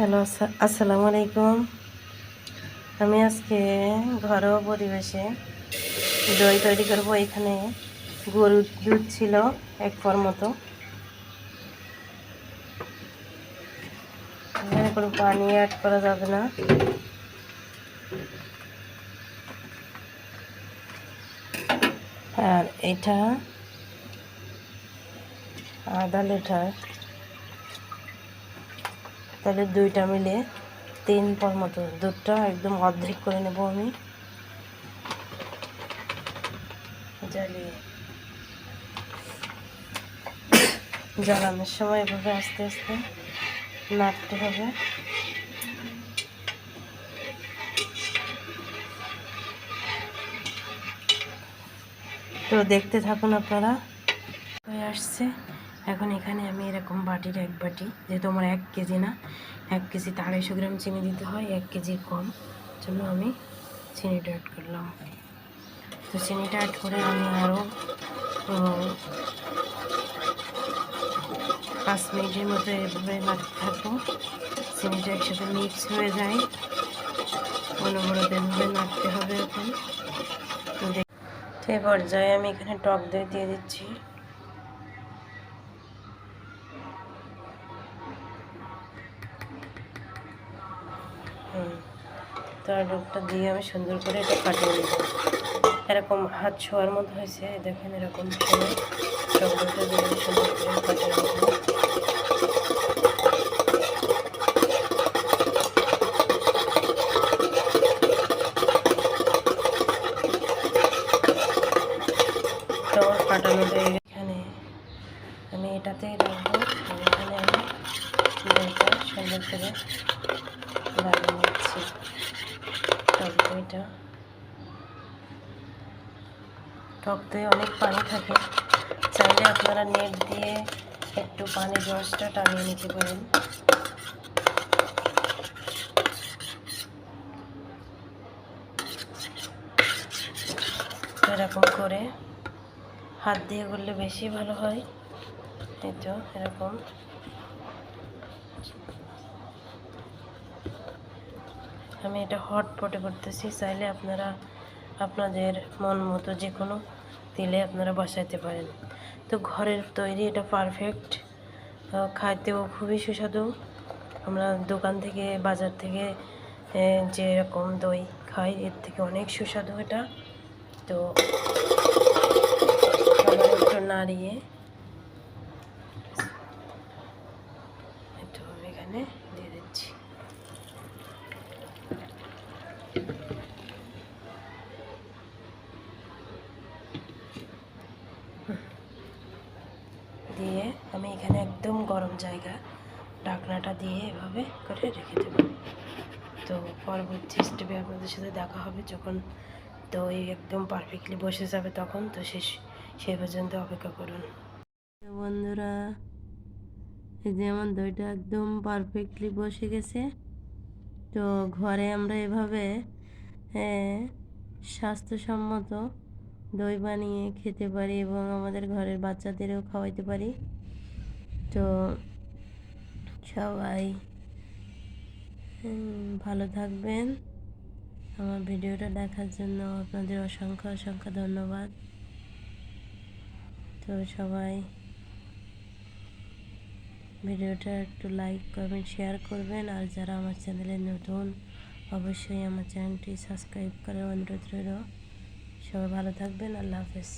Hello আসসা- আসসালামু আলাইকুম। আমি আজকে ঘরোয়া পরিবেশে দই তৈরি করব। এখানে গরুর দুধ ছিল এক পর মতো। এখানে কোনো পানি অ্যাড করা যাবে না। আর এটা আধা লিটার। তাহলে দুইটা মিলে তিন পর মতো, দুধটা একদম অর্ধেক করে নেব আমি। জ্বালিয়ে। জ্বালানোর সময় এভাবে আস্তে আস্তে নাড়তে হবে। তো দেখতে থাকুন আপনারা। হয়ে আসছে। এখন এখানে আমি এরকম বাটির এক বাটি যেহেতু আমার এক কেজি না, এক কেজিতে আড়াইশো গ্রাম চিনি দিতে হয়, এক কেজি কম। জন্য আমি চিনিটা অ্যাড করলাম। তো চিনিটা অ্যাড করে আমি আরও পাঁচ মিনিটের মতো এভাবে নাড়তে থাকব। চিনিটা একসাথে মিক্স হয়ে যায়। অনবরত এভাবে নাড়তে হবে এখন। তো এই পর্যায়ে আমি এখানে টক দই দিয়ে দিচ্ছি। তো ডুবটা দিয়ে আমি সুন্দর করে এটা কাটিয়ে নেব। এরকম হাত ছোঁয়ার মতো হয়েছে দেখেন এরকম সময় টকটা দিয়ে আমি সুন্দর করে কাটিয়ে নেব। তো কাটানো হয়ে এখানে আমি এটাতেই রাখব এখানে আমি সুন্দর করে লাগিয়ে নিচ্ছি। টক দইটা টক দই অনেক পানি থাকে। চাইলে আপনারা নেট দিয়ে একটু পানির রসটা টানিয়ে নিতে পারেন। এরকম করে হাত দিয়ে করলে বেশি ভালো হয়। এই তো এরকম। আমি এটা হট পটে করতেছি চাইলে আপনারা আপনাদের মন মতো যে কোনো তেলে আপনারা বসাইতে পারেন। তো ঘরের তৈরি এটা পারফেক্ট খাইতেও খুবই সুস্বাদু। আমরা দোকান থেকে বাজার থেকে এ, যেরকম দই খাই এর থেকে অনেক সুস্বাদু এটা। তো একটু নাড়িয়ে এখানে দিয়ে দিচ্ছি দিয়ে আমি এখানে একদম গরম জায়গা, ঢাকনাটা দিয়ে এভাবে করে রেখে দেব। তো পরবর্তী স্টেপে আপনাদের সাথে দেখা হবে, যখন তো দই একদম পারফেক্টলি বসে যাবে তখন। তো সে সেই পর্যন্ত অপেক্ষা করুন। বন্ধুরা, এই যে আমার দইটা একদম পারফেক্টলি বসে গেছে। তো ঘরে আমরা এভাবে স্বাস্থ্যসম্মত দই বানিয়ে খেতে পারি এবং আমাদের ঘরের বাচ্চাদেরও খাওয়াইতে পারি। তো সবাই ভালো থাকবেন। আমার ভিডিওটা দেখার জন্য আপনাদের অসংখ্য অসংখ্য ধন্যবাদ। তো সবাই, ভিডিওটা একটু লাইক, কমেন্ট, শেয়ার করবেন। আর যারা আমার চ্যানেলে নতুন, অবশ্যই আমার চ্যানেলটি সাবস্ক্রাইব করার অনুরোধ রইল। সবাই ভালো থাকবেন। আল্লাহ হাফেজ।